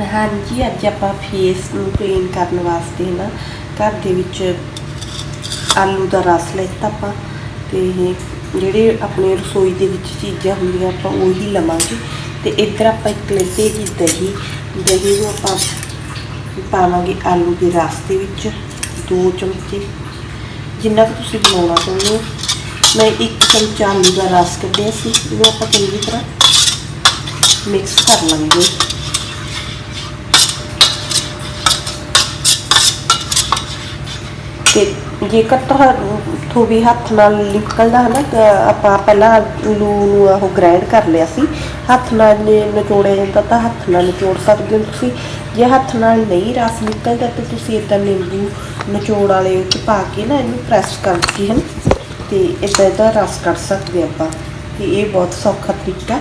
ਹਾਂਜੀ ਅੱਜ ਆਪਾਂ ਫੇਸ ਨੂੰ ਕਲੀਨ ਕਰਨ ਵਾਸਤੇ ਨਾ, ਘਰ ਦੇ ਵਿੱਚ ਆਲੂ ਦਾ ਰਸ ਲੈਤਾ ਆਪਾਂ, ਤੇ ਜਿਹੜੇ ਆਪਣੇ ਰਸੋਈ ਦੇ ਵਿੱਚ ਚੀਜ਼ਾਂ ਹੁੰਦੀਆਂ ਆਪਾਂ ਉਹੀ ਲਵਾਂਗੇ। ਤੇ ਇੱਧਰ ਆਪਾਂ ਇੱਕ ਲੈਤੇ ਜੀ ਦਹੀਂ ਦਹੀਂ ਨੂੰ ਆਪਾਂ ਪਾਵਾਂਗੇ ਆਲੂ ਦੇ ਰਸ ਦੇ ਵਿੱਚ, ਦੋ ਚਮਚੇ। ਜਿੰਨਾ ਕੁ ਤੁਸੀਂ ਬਣਾਉਣਾ ਚਾਹੁੰਦੇ ਹੋ। ਮੈਂ ਇੱਕ ਚਮਚਾ ਆਲੂ ਦਾ ਰਸ ਕੱਢਿਆ ਸੀ, ਇਹਨੂੰ ਆਪਾਂ ਚੰਗੀ ਤਰ੍ਹਾਂ ਮਿਕਸ ਕਰ ਲਾਂਗੇ ਤੇ ਜੇਕਰ ਤੁਹਾਨੂੰ ਵੀ ਹੱਥ ਨਾਲ ਨਿਕਲਦਾ ਹੈ ਨਾ ਤਾਂ ਆਪਾਂ ਪਹਿਲਾਂ ਲੂ ਨੂੰ ਉਹ ਗ੍ਰਾਈਂਡ ਕਰ ਲਿਆ ਸੀ। ਹੱਥ ਨਾਲ ਨੇ ਨਿਚੋੜਿਆ ਜਾਂਦਾ ਤਾਂ ਹੱਥ ਨਾਲ ਨਿਚੋੜ ਸਕਦੇ ਹੋ ਤੁਸੀਂ। ਜੇ ਹੱਥ ਨਾਲ ਨਹੀਂ ਰਸ ਨਿਕਲਦਾ ਤਾਂ ਤੁਸੀਂ ਇਦਾਂ ਨਿੰਬੂ ਨਿਚੋੜ ਵਾਲੇ ਵਿੱਚ ਪਾ ਕੇ ਨਾ ਇਹਨੂੰ ਪ੍ਰੈਸ ਕਰਕੇ ਹਨ, ਤੇ ਇਦਾਂ ਦਾ ਰਸ ਕੱਢ ਸਕਦੇ ਆਪਾਂ। ਤੇ ਇਹ ਬਹੁਤ ਸੌਖਾ ਤਰੀਕਾ।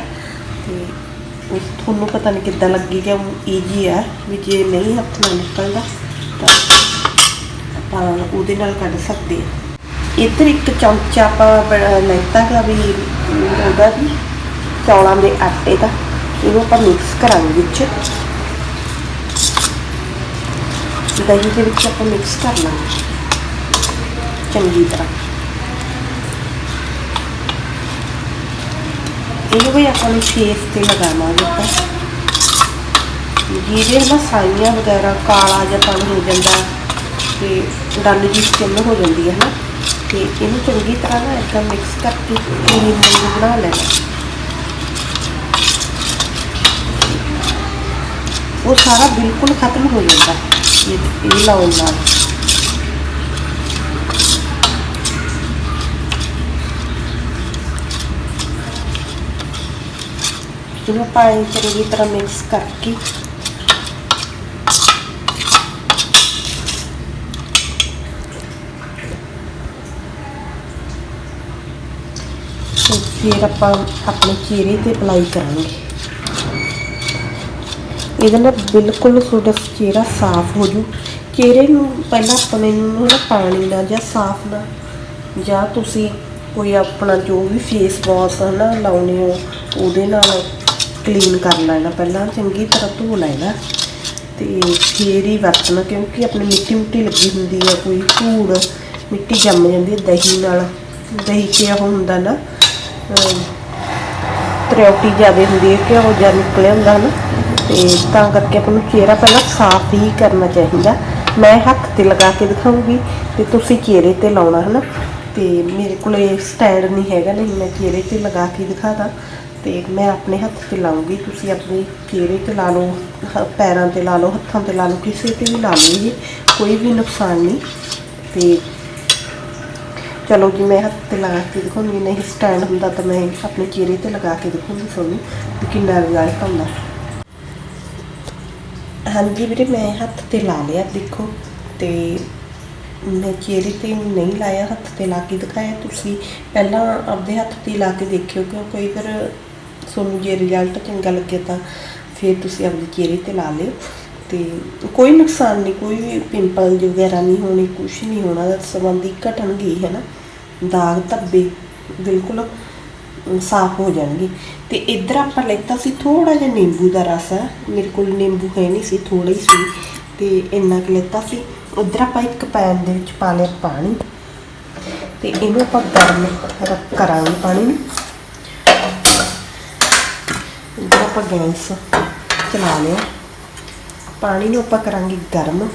ਤੇ ਉਸ ਤੁਹਾਨੂੰ ਪਤਾ ਨਹੀਂ ਕਿੱਦਾਂ ਲੱਗੇਗਾ ਈਜੀ ਆ, ਵੀ ਜੇ ਨਹੀਂ ਹੱਥ ਨਾਲ ਨਿਕਲਦਾ ਤਾਂ ਆਪਾਂ ਉਹਦੇ ਨਾਲ ਕੱਢ ਸਕਦੇ ਹਾਂ ਇੱਧਰ ਇੱਕ ਚਮਚਾ ਆਪਾਂ ਲੈਤਾ ਗਾ ਵੀ ਉਹਦਾ ਵੀ ਚੌਲਾਂ ਦੇ ਆਟੇ ਦਾ, ਇਹਨੂੰ ਆਪਾਂ ਮਿਕਸ ਕਰਾਂਗੇ ਵਿੱਚ। ਦਹੀਂ ਦੇ ਵਿੱਚ ਆਪਾਂ ਮਿਕਸ ਕਰ ਲਾਂਗੇ। ਚੰਗੀ ਤਰ੍ਹਾਂ। ਇਹਨੂੰ ਵੀ ਆਪਾਂ ਨੂੰ ਫੇਸ ਤੇ ਲਗਾਵਾਂਗੇ ਆਪਾਂ। ਜਿਹਦੇ ਨਾਲ ਸਾਈਆਂ ਵਗੈਰਾ, ਕਾਲਾ ਜਿਹਾ ਪਨ ਹੋ ਜਾਂਦਾ। ਤੇ ਡੱਲ ਜੀ ਸਕਿਨ ਹੋ ਜਾਂਦੀ ਹੈ ਨਾ, ਤੇ ਇਹਨੂੰ ਚੰਗੀ ਤਰ੍ਹਾਂ ਨਾ ਇਦਾਂ ਮਿਕਸ ਕਰਕੇ ਕਰੀਮ ਨੂੰ ਬਣਾ ਲੈਣਾ। ਉਹ ਸਾਰਾ ਬਿਲਕੁਲ ਖਤਮ ਹੋ ਜਾਂਦਾ ਇਹ ਇਹ ਲਾਉਣ ਨਾਲ। ਇਹਨੂੰ ਪਾਣੀ ਚੰਗੀ ਤਰ੍ਹਾਂ ਮਿਕਸ ਕਰਕੇ ਤੇ ਫਿਰ ਆਪਾਂ ਆਪਣੇ ਚਿਹਰੇ ਤੇ ਅਪਲਾਈ ਕਰਾਂਗੇ। ਇਹਦੇ ਨਾਲ ਬਿਲਕੁਲ ਤੁਹਾਡਾ ਚਿਹਰਾ ਸਾਫ਼ ਹੋ ਜੂ ਚਿਹਰੇ ਨੂੰ ਪਹਿਲਾਂ ਆਪਣੇ ਨੂੰ ਨਾ ਪਾਣੀ ਨਾਲ ਜਾਂ ਸਾਫ਼ ਨਾਲ, ਜਾਂ ਤੁਸੀਂ ਕੋਈ ਆਪਣਾ ਜੋ ਵੀ ਫੇਸ ਵਾਸ਼ ਹੈ ਨਾ ਲਾਉਣੇ ਹੋ, ਉਹਦੇ ਨਾਲ ਕਲੀਨ ਕਰ ਲੈਣਾ ਪਹਿਲਾਂ, ਚੰਗੀ ਤਰ੍ਹਾਂ ਧੋ ਲੈਣਾ। ਤੇ ਫੇਰ ਹੀ ਵਰਤਣਾ, ਕਿਉਂਕਿ ਆਪਣੀ ਮਿੱਟੀ ਮਿੱਟੀ ਲੱਗੀ ਹੁੰਦੀ ਆ, ਕੋਈ ਧੂੜ ਮਿੱਟੀ ਜੰਮ ਜਾਂਦੀ ਹੈ ਦਹੀਂ ਨਾਲ। ਦਹੀਂ ਕਿਆ ਹੁੰਦਾ ਨਾ ਤ੍ਰਿਉਟੀ ਜ਼ਿਆਦਾ ਹੁੰਦੀ ਹੈ ਕਿ ਉਹ ਜ਼ਿਆਦਾ ਨਿਕਲਿਆ ਹੁੰਦਾ ਨਾ ਤੇ ਤਾਂ ਕਰਕੇ ਆਪਾਂ ਨੂੰ ਚਿਹਰਾ ਪਹਿਲਾਂ ਸਾਫ਼ ਹੀ ਕਰਨਾ ਚਾਹੀਦਾ। ਮੈਂ ਹੱਥ ਤੇ ਲਗਾ ਕੇ ਦਿਖਾਉਂਗੀ ਤੇ ਤੁਸੀਂ ਚਿਹਰੇ ਤੇ ਲਾਉਣਾ ਹੈ ਨਾ ਤੇ ਮੇਰੇ ਕੋਲ ਇਹ ਸਟੈਂਡ ਨਹੀਂ ਹੈਗਾ, ਨਹੀਂ ਮੈਂ ਚਿਹਰੇ ਤੇ ਲਗਾ ਕੇ ਦਿਖਾਦਾ। ਤੇ ਮੈਂ ਆਪਣੇ ਹੱਥ ਤੇ ਲਾਉਂਗੀ, ਤੁਸੀਂ ਆਪਣੇ ਚਿਹਰੇ ਤੇ ਲਾ ਲਓ ਪੈਰਾਂ ਤੇ ਲਾ ਲਓ, ਹੱਥਾਂ ਤੇ ਲਾ ਲਓ, ਕਿਸੇ ਤੇ ਵੀ ਲਾ ਲਓ ਜੀ ਕੋਈ ਵੀ ਨੁਕਸਾਨ ਨਹੀਂ। ਤੇ ਚਲੋ ਜੀ, ਮੈਂ ਹੱਥ ਤੇ ਲਗਾ ਕੇ ਦਿਖਾਉਂਗੀ ਨਹੀਂ ਸਟੈਂਡ ਹੁੰਦਾ ਤਾਂ ਮੈਂ ਆਪਣੇ ਚਿਹਰੇ ਤੇ ਲਗਾ ਕੇ ਦਿਖਾਉਂਗੀ ਤੁਹਾਨੂੰ ਕਿ ਕਿੰਨਾ ਰਿਜ਼ਲਟ ਆਉਂਦਾ ਹਾਂਜੀ ਵੀਰੇ, ਮੈਂ ਹੱਥ ਤੇ ਲਾ ਲਿਆ, ਦੇਖੋ। ਤੇ ਮੈਂ ਚਿਹਰੇ ਤੇ ਨਹੀਂ ਲਾਇਆ, ਹੱਥ ਤੇ ਲਾ ਕੇ ਦਿਖਾਇਆ। ਤੁਸੀਂ ਪਹਿਲਾਂ ਆਪਦੇ ਹੱਥ ਤੇ ਲਾ ਕੇ ਦੇਖਿਓ, ਕਿਉਂਕਿ ਕਈ ਵਾਰ ਤੁਹਾਨੂੰ ਜੇ ਰਿਜ਼ਲਟ ਚੰਗਾ ਲੱਗੇ ਤਾਂ ਫਿਰ ਤੁਸੀਂ ਆਪਦੇ ਚਿਹਰੇ ਤੇ ਲਾ ਲਿਓ। ਤੇ ਕੋਈ ਨੁਕਸਾਨ ਨਹੀਂ, ਕੋਈ ਵੀ ਪਿੰਪਲ ਵਗੈਰਾ ਨਹੀਂ ਹੋਣੇ ਕੁਝ ਨਹੀਂ ਹੋਣਾ ਸੰਬੰਧੀ ਘਟਣਗੇ ਹੈ ਨਾ। ਦਾਗ ਧੱਬੇ ਬਿਲਕੁਲ ਸਾਫ਼ ਹੋ ਜਾਣਗੇ। ਤੇ ਇੱਧਰ ਆਪਾਂ ਲੈਤਾ ਸੀ ਥੋੜਾ ਜਿਹਾ ਨਿੰਬੂ ਦਾ ਰਸ। ਹੈ ਮੇਰੇ ਕੋਲ ਨਿੰਬੂ ਹੈ ਨਹੀਂ ਸੀ ਥੋੜਾ ਹੀ ਸੀ। ਤੇ ਇੰਨਾ ਕੁ ਲੈਤਾ ਸੀ। ਉੱਧਰ ਆਪਾਂ ਇੱਕ ਪੈਨ ਦੇ ਵਿੱਚ ਪਾ ਲਿਆ ਪਾਣੀ। ਤੇ ਇਹਨੂੰ ਆਪਾਂ ਗਰਮ ਕਰਾਂਗੇ ਪਾਣੀ ਨੂੰ। ਇੱਧਰ ਆਪਾਂ ਗੈਸ ਚਲਾ ਲਿਆ। ਪਾਣੀ ਨੂੰ ਆਪਾਂ ਕਰਾਂਗੇ ਗਰਮ।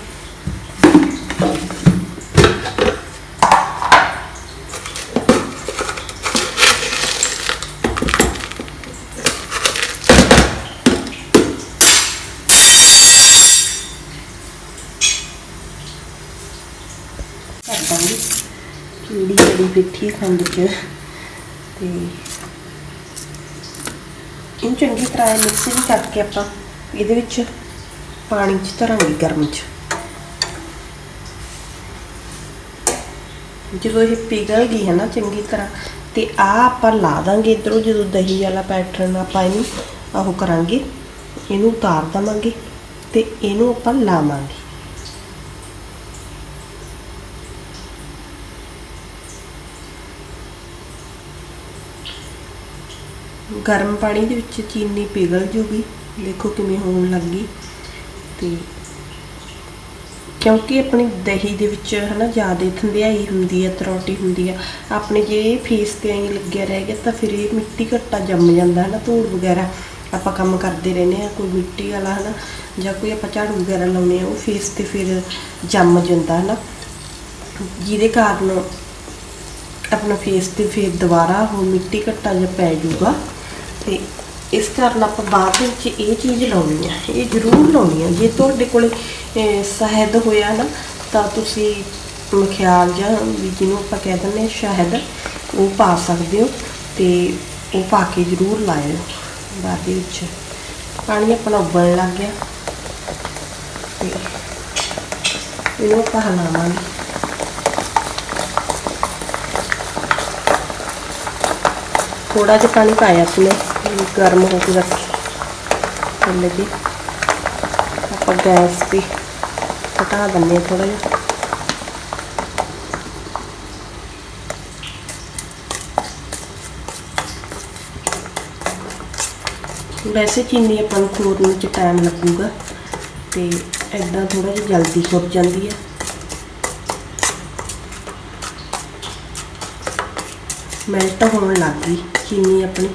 ਕਰ ਦਾਂਗੇ ਕੀੜੀ ਜਿਹੜੀ ਬਿੱਠੀ ਖੰਡ ਚ ਤੇ ਇਹਨੂੰ ਚੰਗੀ ਤਰ੍ਹਾਂ ਮਿਕਸਿੰਗ ਕਰਕੇ ਆਪਾਂ ਇਹਦੇ ਵਿੱਚ ਪਾਣੀ ਚ ਧਰਾਂਗੇ ਗਰਮ ਚ। ਜਦੋਂ ਇਹ ਪਿਘਲ ਗਈ ਹੈ ਨਾ ਚੰਗੀ ਤਰ੍ਹਾਂ, ਤੇ ਆ ਆਪਾਂ ਲਾ ਦਾਂਗੇ ਇਧਰੋਂ, ਜਦੋਂ ਦਹੀਂ ਵਾਲਾ ਪੈਟਰਨ ਆਪਾਂ ਇਹਨੂੰ ਉਹ ਕਰਾਂਗੇ, ਇਹਨੂੰ ਉਤਾਰ ਦਵਾਂਗੇ ਤੇ ਇਹਨੂੰ ਆਪਾਂ ਲਾਵਾਂਗੇ। ਗਰਮ ਪਾਣੀ ਦੇ ਵਿੱਚ ਚੀਨੀ ਪਿਘਲ ਜੂਗੀ। ਦੇਖੋ ਕਿਵੇਂ ਹੋਣ ਲੱਗੀ ਤੇ ਕਿਉਂਕਿ ਆਪਣੀ ਦਹੀਂ ਦੇ ਵਿੱਚ ਹਨਾ ਜ਼ਿਆਦਾ ਥੰਧਿਆਈ ਹੁੰਦੀ ਹੈ ਤਰੌਟੀ ਹੁੰਦੀ ਹੈ ਆਪਣੇ ਜੇ ਫੇਸ ਤੇ ਐਂ ਲੱਗਿਆ ਰਹਿ ਗਿਆ ਤਾਂ ਫਿਰ ਇਹ ਮਿੱਟੀ ਘੱਟਾ ਜੰਮ ਜਾਂਦਾ ਹੈ ਨਾ ਧੂੜ ਵਗੈਰਾ। ਆਪਾਂ ਕੰਮ ਕਰਦੇ ਰਹਿੰਦੇ ਆ ਕੋਈ ਮਿੱਟੀ ਵਾਲਾ ਹਨਾ ਜਾਂ ਕੋਈ ਆਪਾਂ ਝਾੜੂ ਵਗੈਰਾ ਲਾਉਂਦੇ ਆ ਉਹ ਫੇਸ ਤੇ ਫਿਰ ਜੰਮ ਜਾਂਦਾ ਹੈ ਨਾ ਜਿਹਦੇ ਕਾਰਨ ਆਪਣਾ ਫੇਸ ਤੇ ਫਿਰ ਦੁਬਾਰਾ ਉਹ ਮਿੱਟੀ ਘੱਟਾ ਜਿਹਾ ਪੈ ਜਾਊਗਾ ਤੇ ਇਸ ਕਾਰਨ ਆਪਾਂ ਬਾਅਦ ਵਿੱਚ ਇਹ ਚੀਜ਼ ਲਾਉਣੀ ਆ। ਇਹ ਜ਼ਰੂਰ ਲਾਉਣੀ ਆ। ਜੇ ਤੁਹਾਡੇ ਕੋਲੇ ਸ਼ਹਿਦ ਹੋਇਆ ਨਾ, ਤਾਂ ਤੁਸੀਂ ਮਖਿਆਲ ਜਾਂ ਵੀ ਜਿਹਨੂੰ ਆਪਾਂ ਕਹਿ ਦਿੰਦੇ ਸ਼ਹਿਦ, ਉਹ ਪਾ ਸਕਦੇ ਹੋ ਤੇ ਉਹ ਪਾ ਕੇ ਜ਼ਰੂਰ ਲਾਇਓ। ਬਾਅਦ ਦੇ ਵਿੱਚ ਪਾਣੀ ਆਪਣਾ ਉਬਲਣ ਲੱਗ ਗਿਆ। ਤੇ ਇਹਨੂੰ ਆਪਾਂ ਹਲਾਵਾਂਗੇ। ਥੋੜਾ ਜਿਹਾ ਪਾਣੀ ਪਾਇਆ ਸੀ ਮੈਂ। ਗਰਮ ਹੋ ਕੇ ਰੱਖ ਥੱਲੇ ਦੀ। ਆਪਾਂ ਗੈਸ ਵੀ ਘਟਾ ਦਿੰਦੇ ਹਾਂ ਥੋੜਾ ਜਿਹਾ। ਵੈਸੇ ਚੀਨੀ ਆਪਾਂ ਨੂੰ ਖੋਰਨ ਚ ਟਾਈਮ ਲੱਗੂਗਾ ਤੇ ਐਦਾਂ ਥੋੜਾ ਜਿਹਾ ਜਲਦੀ ਖੁਰ ਜਾਂਦੀ ਹੈ। ਮੈਲਟ ਹੋਣ ਲੱਗ ਗਈ ਚੀਨੀ ਆਪਣੀ।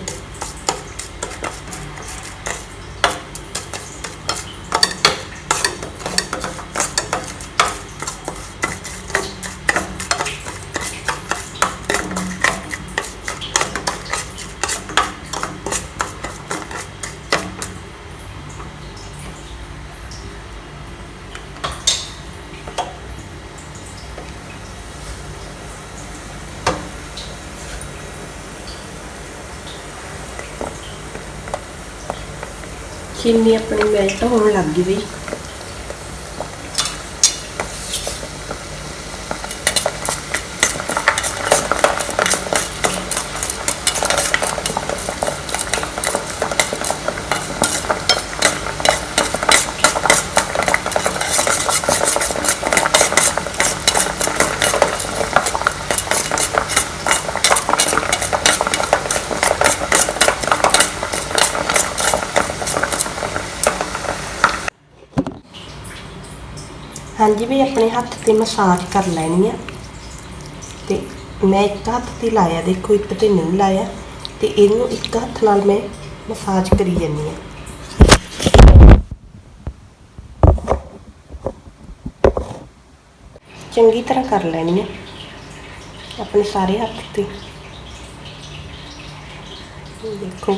ਚੀਨੀ ਆਪਣੀ ਮੈਲਟ ਹੋਣ ਲੱਗ ਗਈ ਬਈ। ਹਾਂਜੀ ਵੀ ਆਪਣੇ ਹੱਥ ਤੇ ਮਸਾਜ ਕਰ ਲੈਣੀ ਆ। ਤੇ ਮੈਂ ਇੱਕ ਹੱਥ ਤੇ ਲਾਇਆ, ਦੇਖੋ ਇੱਕ ਤੇ ਨਹੀਂ ਲਾਇਆ, ਤੇ ਇਹਨੂੰ ਇੱਕ ਹੱਥ ਨਾਲ ਮੈਂ ਮਸਾਜ ਕਰੀ ਜਾਂਦੀ ਆ। ਚੰਗੀ ਤਰ੍ਹਾਂ ਕਰ ਲੈਣੀ ਆ, ਆਪਣੇ ਸਾਰੇ ਹੱਥ ਤੇ। ਦੇਖੋ,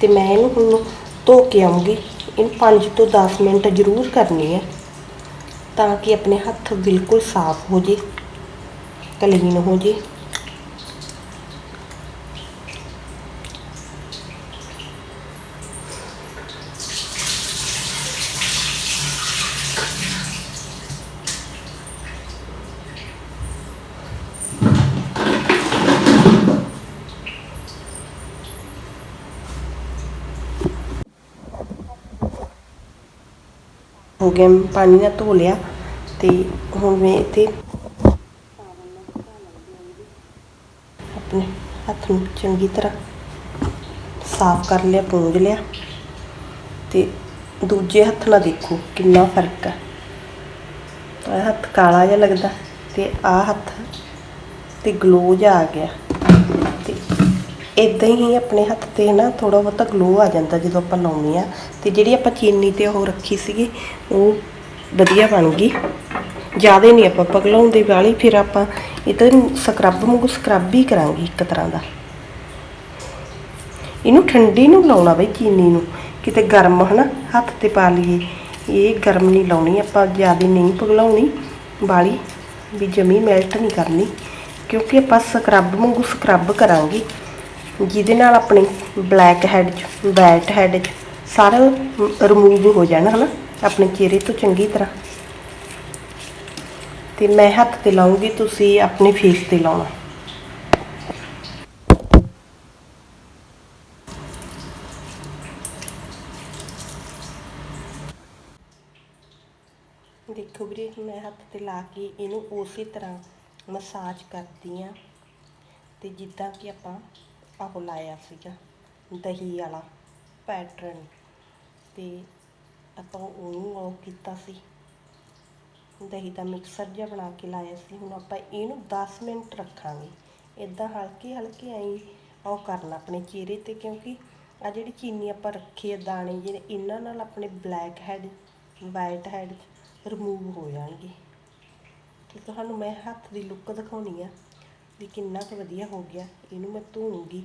ਤੇ ਮੈਂ ਇਹਨੂੰ ਹੁਣ ਧੋ ਕੇ ਆਉਂਗੀ ਇਹਨੂੰ 5 ਤੋਂ 10 ਮਿੰਟ ਜ਼ਰੂਰ ਕਰਨੀ ਹੈ ਤਾਂ ਕਿ ਆਪਣੇ ਹੱਥ ਬਿਲਕੁਲ ਸਾਫ਼ ਹੋ ਜੇ, ਕਲੀਨ ਹੋ ਜੇ। ਹੋ ਗਿਆ, ਮੈਂ ਪਾਣੀ ਨਾਲ ਧੋ ਲਿਆ। ਤੇ ਹੁਣ ਮੈਂ ਇੱਥੇ ਆਪਣੇ ਹੱਥ ਨੂੰ ਚੰਗੀ ਤਰ੍ਹਾਂ ਸਾਫ਼ ਕਰ ਲਿਆ, ਪੂੰਝ ਲਿਆ ਤੇ ਦੂਜੇ ਹੱਥ ਨਾਲ ਦੇਖੋ ਕਿੰਨਾ ਫ਼ਰਕ ਹੈ ਇਹ ਹੱਥ ਕਾਲਾ ਜਿਹਾ ਲੱਗਦਾ ਤੇ ਆਹ ਹੱਥ ਤੇ ਗਲੋ ਜਿਹਾ ਆ ਗਿਆ ਤੇ ਇਦਾਂ ਹੀ ਆਪਣੇ ਹੱਥ ਤੇ ਨਾ ਥੋੜਾ ਬਹੁਤਾ ਗਲੋ ਆ ਜਾਂਦਾ ਜਦੋਂ ਆਪਾਂ ਲਾਉਂਦੇ ਆ ਤੇ ਜਿਹੜੀ ਆਪਾਂ ਚੀਨੀ ਤੇ ਉਹ ਰੱਖੀ ਸੀਗੀ, ਉਹ ਵਧੀਆ ਬਣ ਗਈ। ਜ਼ਿਆਦਾ ਨਹੀਂ ਆਪਾਂ ਪਗਲਾਉਂਦੇ ਵਾਲੀ, ਫਿਰ ਆਪਾਂ ਇਹ ਤਾਂ ਸਕਰਬ ਵਾਂਗੂ ਸਕਰਬ ਹੀ ਕਰਾਂਗੇ ਇੱਕ ਤਰ੍ਹਾਂ ਦਾ। ਇਹਨੂੰ ਠੰਡੀ ਨੂੰ ਲਾਉਣਾ ਬਈ ਚੀਨੀ ਨੂੰ, ਕਿਤੇ ਗਰਮ ਹਨਾ, ਹੱਥ ਤੇ ਪਾ ਲਈਏ। ਇਹ ਗਰਮ ਨਹੀਂ ਲਾਉਣੀ, ਆਪਾਂ ਜ਼ਿਆਦਾ ਨਹੀਂ ਪਗਲਾਉਣੀ ਵਾਲੀ, ਵੀ ਜਮੀ ਮੈਲਟ ਨਹੀਂ ਕਰਨੀ, ਕਿਉਂਕਿ ਆਪਾਂ ਸਕਰਬ ਵਾਂਗੂ ਸਕਰਬ ਕਰਾਂਗੇ। ਜਿਹਦੇ ਨਾਲ ਆਪਣੇ ਬਲੈਕ ਹੈਡ ਚ ਵਾਈਟ ਹੈਡ ਚ ਸਾਰਾ ਰਿਮੂਵ ਹੋ ਜਾਣਾ ਹਨਾ, ਆਪਣੇ ਚਿਹਰੇ ਤੋਂ ਚੰਗੀ ਤਰ੍ਹਾਂ। ਤੇ ਮੈਂ ਹੱਥ ਤੇ ਲਾਉਂਗੀ, ਤੁਸੀਂ ਆਪਣੇ ਫੇਸ ਤੇ ਲਾਉਣਾ। ਦੇਖੋ ਵੀਰੇ, ਮੈਂ ਹੱਥ ਤੇ ਲਾ ਕੇ ਇਹਨੂੰ ਉਸੇ ਤਰ੍ਹਾਂ ਮਸਾਜ ਕਰਦੀ ਆ, ਤੇ ਜਿੱਦਾਂ ਕਿ ਆਪਾਂ ਆਹ ਲਾਇਆ ਸੀਗਾ, ਦਹੀਂ ਵਾਲਾ ਪੈਟਰਨ ਤੇ ਆਪਾਂ ਉਹਨੂੰ ਉਹ ਕੀਤਾ ਸੀ। ਦਹੀਂ ਦਾ ਮਿਕਸਰ ਜਿਹਾ ਬਣਾ ਕੇ ਲਾਇਆ ਸੀ, ਹੁਣ ਆਪਾਂ ਇਹਨੂੰ 10 ਮਿੰਟ ਰੱਖਾਂਗੇ। ਇਦਾਂ ਹਲਕੇ ਹਲਕੇ ਐਂ ਉਹ ਕਰਨਾ ਆਪਣੇ ਚਿਹਰੇ ਤੇ, ਕਿਉਂਕਿ ਆ ਜਿਹੜੀ ਚੀਨੀ ਆਪਾਂ ਰੱਖੀ ਹੈ ਦਾਣੇ ਜਿਹੜੇ ਇਹਨਾਂ ਨਾਲ ਆਪਣੇ black head white head remove ਹੋ ਜਾਣਗੇ। ਤੇ ਤੁਹਾਨੂੰ ਮੈਂ ਹੱਥ ਦੀ ਲੁੱਕ ਦਿਖਾਉਣੀ ਆ ਵੀ ਕਿੰਨਾ ਕੁ ਵਧੀਆ ਹੋ ਗਿਆ। ਇਹਨੂੰ ਮੈਂ ਧੋਉਂਗੀ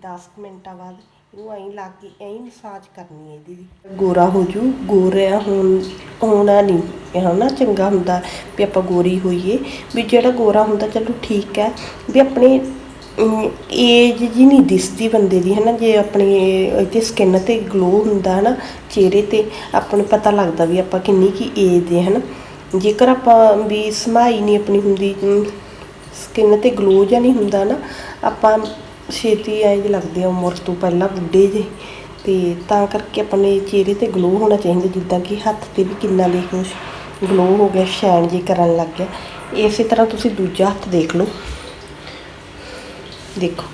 10 ਕੁ ਮਿੰਟਾਂ ਬਾਅਦ। ਇਹਨੂੰ ਐਂ ਲਾ ਕੇ ਐਂ ਮਸਾਜ ਕਰਨੀ ਹੈ ਇਹਦੀ ਗੋਰਾ ਹੋ ਜੂ, ਗੋਰਿਆ ਹੁਣ ਹੋਣਾ ਨਹੀਂ। ਹਨਾ ਚੰਗਾ ਹੁੰਦਾ ਵੀ ਆਪਾਂ ਗੋਰੀ ਹੋਈਏ, ਵੀ ਜਿਹੜਾ ਗੋਰਾ ਹੁੰਦਾ ਚਲੋ ਠੀਕ ਹੈ, ਵੀ ਆਪਣੇ ਏਜ ਜੀ ਨਹੀਂ ਦਿਸਦੀ ਬੰਦੇ ਦੀ ਹੈ ਨਾ ਜੇ ਆਪਣੀ ਇੱਥੇ ਸਕਿਨ ਤੇ ਗਲੋ ਹੁੰਦਾ ਹੈ ਨਾ ਚਿਹਰੇ ਤੇ, ਆਪਾਂ ਨੂੰ ਪਤਾ ਲੱਗਦਾ ਵੀ ਆਪਾਂ ਕਿੰਨੀ ਕੀ ਏਜ ਦੇ ਹੈ ਨਾ ਜੇਕਰ ਆਪਾਂ ਵੀ ਸਮਾਈ ਨਹੀਂ ਆਪਣੀ ਹੁੰਦੀ ਸਕਿਨ ਤੇ ਗਲੋ ਜਾਂ ਨਹੀਂ ਹੁੰਦਾ ਨਾ, ਆਪਾਂ ਛੇਤੀ ਐਂ ਜਿਹੇ ਲੱਗਦੇ ਆ ਉਮਰ ਤੋਂ ਪਹਿਲਾਂ ਬੁੱਢੇ ਜੇ, ਤੇ ਤਾਂ ਕਰਕੇ ਆਪਣੇ ਚਿਹਰੇ ਤੇ ਗਲੋ ਹੋਣਾ ਚਾਹੀਦਾ, ਜਿੱਦਾਂ ਕਿ ਹੱਥ ਤੇ ਵੀ ਕਿੰਨਾ ਦੇਖੋ ਗਲੋ ਹੋ ਗਿਆ ਸ਼ੈਨ ਜੀ ਕਰਨ ਲੱਗ ਗਿਆ। ਇਸੇ ਤਰ੍ਹਾਂ ਤੁਸੀਂ ਦੂਜਾ ਹੱਥ ਦੇਖ ਲਓ। ਦੇਖੋ,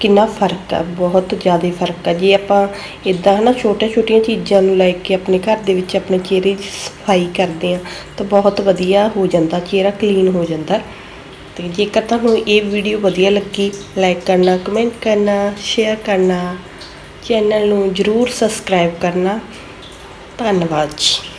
ਕਿੰਨਾ ਫ਼ਰਕ ਆ, ਬਹੁਤ ਜ਼ਿਆਦਾ ਫ਼ਰਕ ਆ। ਜੇ ਆਪਾਂ ਇਦਾਂ ਹਨਾ ਛੋਟੇ ਛੋਟੀਆਂ ਚੀਜ਼ਾਂ ਨੂੰ ਲੈ ਕੇ ਆਪਣੇ ਘਰ ਦੇ ਵਿੱਚ ਆਪਣੇ ਚਿਹਰੇ ਦੀ ਸਫ਼ਾਈ ਕਰਦੇ ਆ, ਤਾਂ ਬਹੁਤ ਵਧੀਆ ਹੋ ਜਾਂਦਾ, ਚਿਹਰਾ ਕਲੀਨ ਹੋ ਜਾਂਦਾ। ਤੇ ਜੇਕਰ ਤੁਹਾਨੂੰ ਇਹ ਵੀਡੀਓ ਵਧੀਆ ਲੱਗੀ ਲਾਈਕ ਕਰਨਾ ਕਮੈਂਟ ਕਰਨਾ ਸ਼ੇਅਰ ਕਰਨਾ ਚੈਨਲ ਨੂੰ ਜਰੂਰ ਸਬਸਕ੍ਰਾਈਬ ਕਰਨਾ। ਧੰਨਵਾਦ ਜੀ।